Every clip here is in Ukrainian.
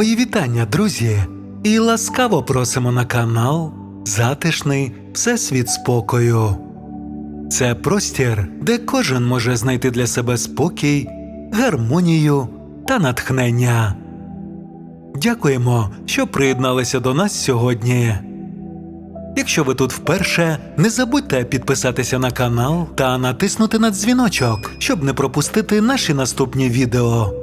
Мої вітання, друзі, і ласкаво просимо на канал Затишний Всесвіт спокою. Це простір, де кожен може знайти для себе спокій, гармонію та натхнення. Дякуємо, що приєдналися до нас сьогодні. Якщо ви тут вперше, не забудьте підписатися на канал та натиснути на дзвіночок, щоб не пропустити наші наступні відео.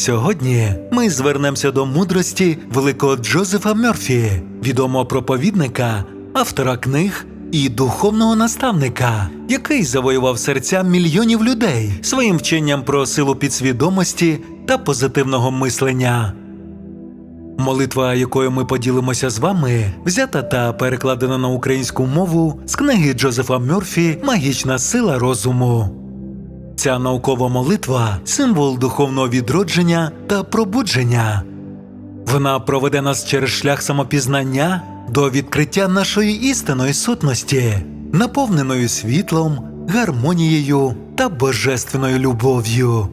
Сьогодні ми звернемося до мудрості великого Джозефа Мерфі, відомого проповідника, автора книг і духовного наставника, який завоював серця мільйонів людей своїм вченням про силу підсвідомості та позитивного мислення. Молитва, якою ми поділимося з вами, взята та перекладена на українську мову з книги Джозефа Мерфі Магічна сила розуму. Ця наукова молитва символ духовного відродження та пробудження. Вона проведе нас через шлях самопізнання до відкриття нашої істинної сутності, наповненою світлом, гармонією та божественною любов'ю.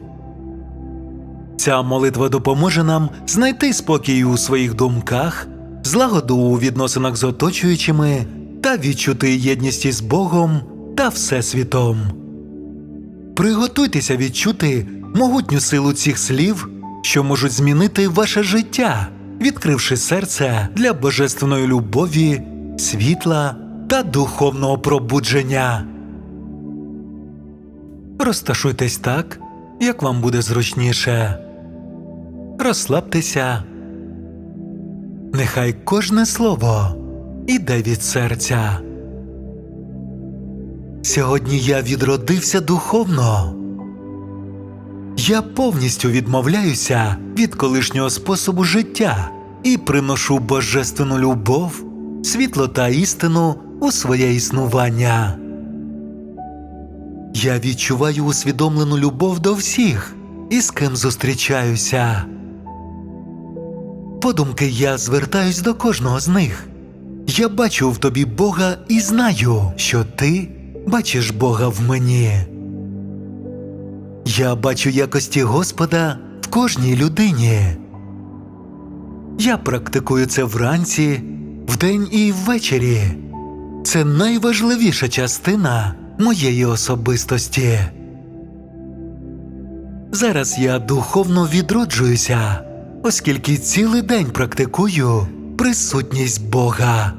Ця молитва допоможе нам знайти спокій у своїх думках, злагоду у відносинах з оточуючими та відчути єдність із Богом та Всесвітом. Приготуйтеся відчути могутню силу цих слів, що можуть змінити ваше життя, відкривши серце для божественної любові, світла та духовного пробудження. Розташуйтесь так, як вам буде зручніше. Розслабтеся. Нехай кожне слово іде від серця. Сьогодні я відродився духовно. Я повністю відмовляюся від колишнього способу життя і приношу божественну любов, світло та істину у своє існування. Я відчуваю усвідомлену любов до всіх, із ким зустрічаюся. Подумки я звертаюсь до кожного з них. Я бачу в тобі Бога і знаю, що ти бачиш Бога в мені. Я бачу якості Господа в кожній людині. Я практикую це вранці, вдень і ввечері. Це найважливіша частина моєї особистості. Зараз я духовно відроджуюся, оскільки цілий день практикую присутність Бога.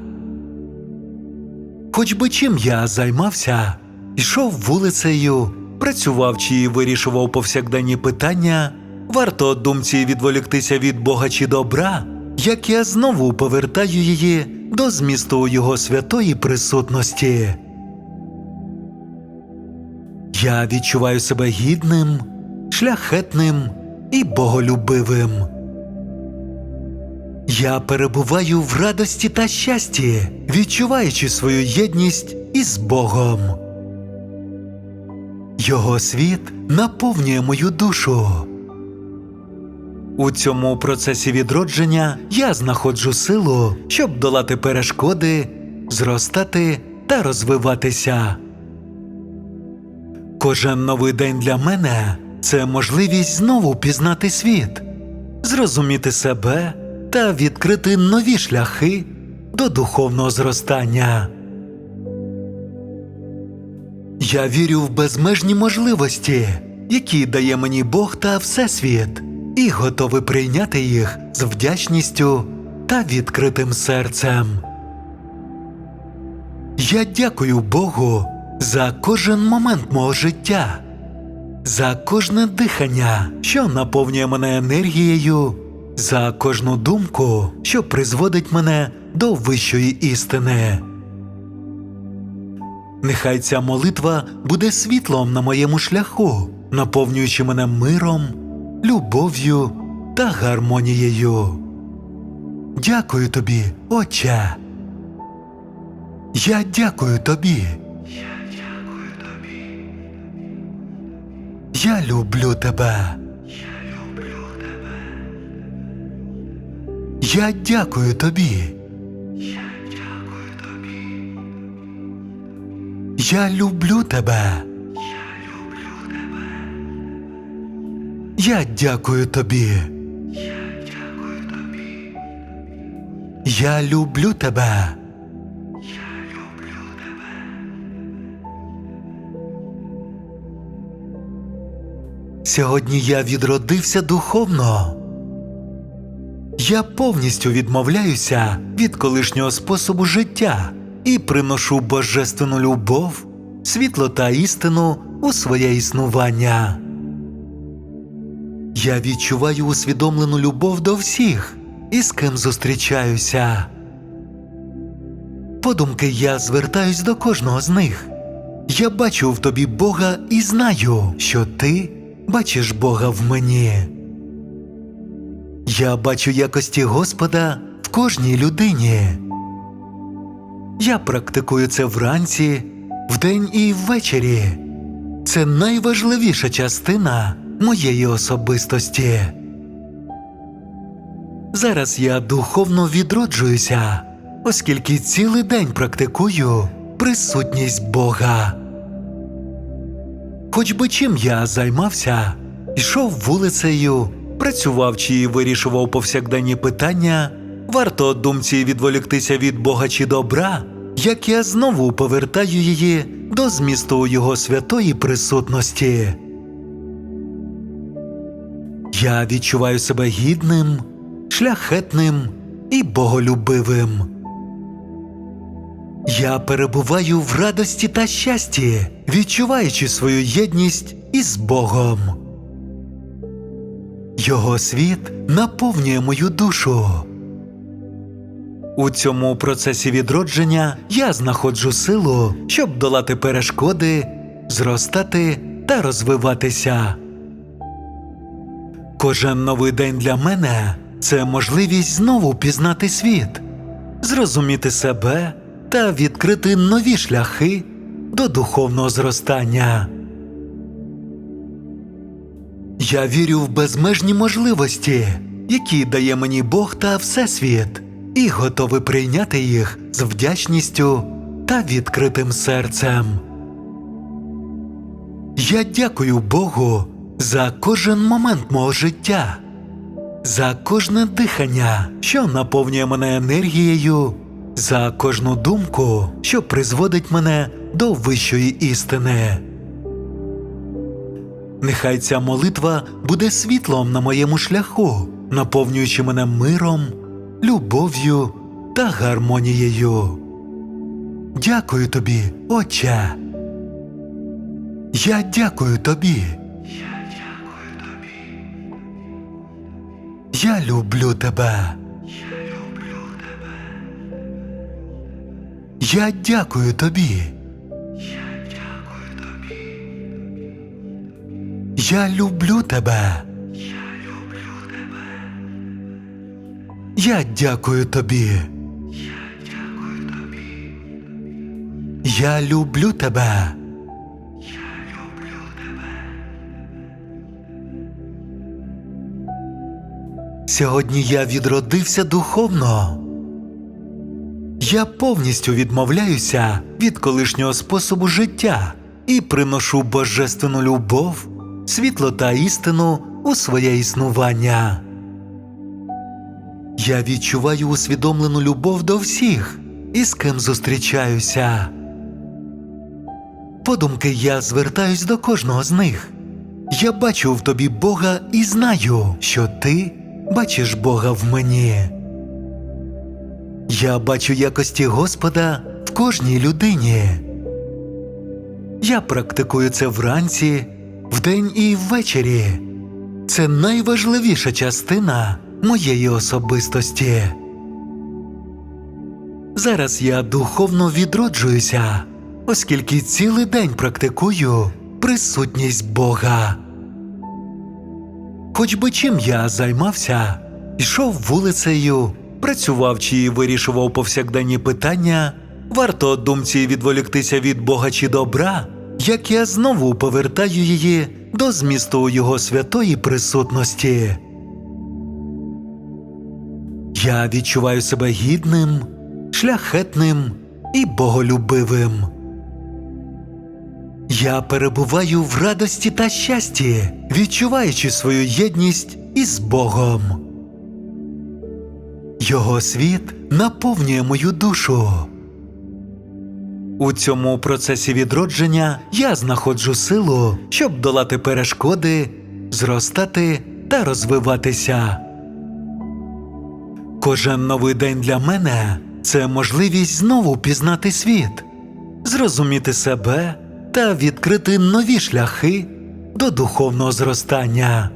Хоч би чим я займався, йшов вулицею, працював чи вирішував повсякденні питання, варто думці відволіктися від Бога чи добра, як я знову повертаю її до змісту Його святої присутності. Я відчуваю себе гідним, шляхетним і боголюбивим. Я перебуваю в радості та щасті, відчуваючи свою єдність із Богом. Його світ наповнює мою душу. У цьому процесі відродження я знаходжу силу, щоб долати перешкоди, зростати та розвиватися. Кожен новий день для мене це можливість знову пізнати світ, зрозуміти себе та відкрити нові шляхи до духовного зростання. Я вірю в безмежні можливості, які дає мені Бог та Всесвіт, і готовий прийняти їх з вдячністю та відкритим серцем. Я дякую Богу за кожен момент мого життя, за кожне дихання, що наповнює мене енергією, за кожну думку, що призводить мене до вищої істини. Нехай ця молитва буде світлом на моєму шляху, наповнюючи мене миром, любов'ю та гармонією. Дякую тобі, Отче. Я дякую тобі. Я люблю тебе. Я дякую тобі. Я люблю тебе. Я люблю тебе. Я дякую тобі. Я люблю тебе. Сьогодні я відродився духовно. Я повністю відмовляюся від колишнього способу життя і приношу божественну любов, світло та істину у своє існування. Я відчуваю усвідомлену любов до всіх, із ким зустрічаюся. Подумки я звертаюсь до кожного з них. Я бачу в тобі Бога і знаю, що ти бачиш Бога в мені. Я бачу якості Господа в кожній людині. Я практикую це вранці, вдень і ввечері. Це найважливіша частина моєї особистості. Зараз я духовно відроджуюся, оскільки цілий день практикую присутність Бога. Хоч би чим я займався, йшов вулицею, працював чи вирішував повсякденні питання, варто думці відволіктися від Бога чи добра, як я знову повертаю її до змісту Його святої присутності. Я відчуваю себе гідним, шляхетним і боголюбивим. Я перебуваю в радості та щасті, відчуваючи свою єдність із Богом. Його світ наповнює мою душу. У цьому процесі відродження я знаходжу силу, щоб долати перешкоди, зростати та розвиватися. Кожен новий день для мене це можливість знову пізнати світ, зрозуміти себе та відкрити нові шляхи до духовного зростання. Я вірю в безмежні можливості, які дає мені Бог та Всесвіт, і готовий прийняти їх з вдячністю та відкритим серцем. Я дякую Богу за кожен момент мого життя, за кожне дихання, що наповнює мене енергією, за кожну думку, що призводить мене до вищої істини. Нехай ця молитва буде світлом на моєму шляху, наповнюючи мене миром, любов'ю та гармонією. Дякую тобі, Отче. Я дякую тобі. Я люблю тебе. Я дякую тобі. Я люблю тебе. Я дякую тобі. Я люблю тебе. Сьогодні я відродився духовно. Я повністю відмовляюся від колишнього способу життя і приношу божественну любов, світло та істину у своє існування. Я відчуваю усвідомлену любов до всіх, із ким зустрічаюся. Подумки я звертаюсь до кожного з них. Я бачу в тобі Бога і знаю, що ти бачиш Бога в мені. Я бачу якості Господа в кожній людині. Я практикую це вранці, вдень і ввечері. Це найважливіша частина моєї особистості. Зараз я духовно відроджуюся, оскільки цілий день практикую присутність Бога. Хоч би чим я займався, йшов вулицею, працював чи вирішував повсякденні питання, варто думці відволіктися від Бога чи добра, як я знову повертаю її до змісту Його святої присутності. Я відчуваю себе гідним, шляхетним і боголюбивим. Я перебуваю в радості та щасті, відчуваючи свою єдність із Богом. Його світ наповнює мою душу. У цьому процесі відродження я знаходжу силу, щоб долати перешкоди, зростати та розвиватися. Кожен новий день для мене це можливість знову пізнати світ, зрозуміти себе та відкрити нові шляхи до духовного зростання.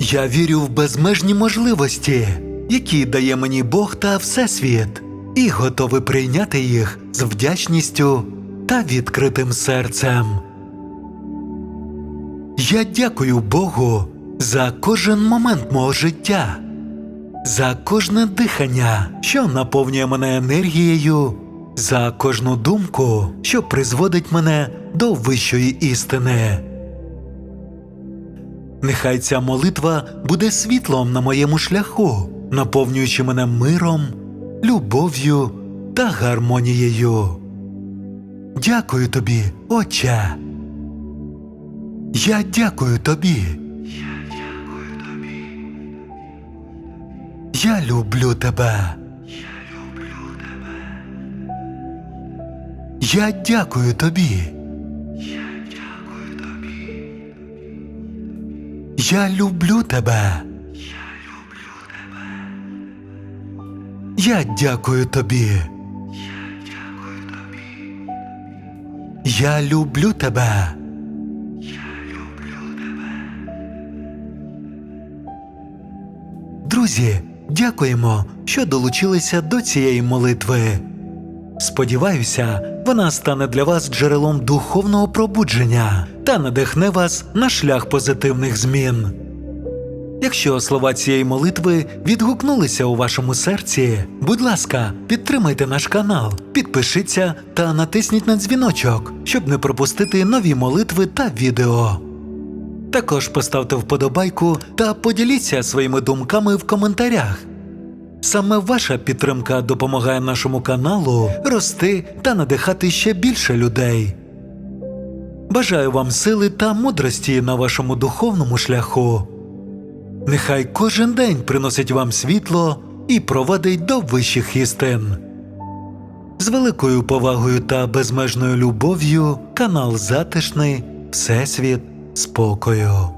Я вірю в безмежні можливості, які дає мені Бог та Всесвіт, і готовий прийняти їх з вдячністю та відкритим серцем. Я дякую Богу за кожен момент мого життя, за кожне дихання, що наповнює мене енергією, за кожну думку, що призводить мене до вищої істини. Нехай ця молитва буде світлом на моєму шляху, наповнюючи мене миром, любов'ю та гармонією. Дякую тобі, Отче. Я дякую тобі. Я дякую тобі. Я люблю тебе. Я дякую тобі. Я люблю тебе. Я дякую тобі. Я люблю тебе. Друзі, дякуємо, що долучилися до цієї молитви. Сподіваюся, вона стане для вас джерелом духовного пробудження та надихне вас на шлях позитивних змін. Якщо слова цієї молитви відгукнулися у вашому серці, будь ласка, підтримайте наш канал, підпишіться та натисніть на дзвіночок, щоб не пропустити нові молитви та відео. Також поставте вподобайку та поділіться своїми думками в коментарях. Саме ваша підтримка допомагає нашому каналу рости та надихати ще більше людей. Бажаю вам сили та мудрості на вашому духовному шляху. Нехай кожен день приносить вам світло і проводить до вищих істин. З великою повагою та безмежною любов'ю канал Затишний Всесвіт спокою.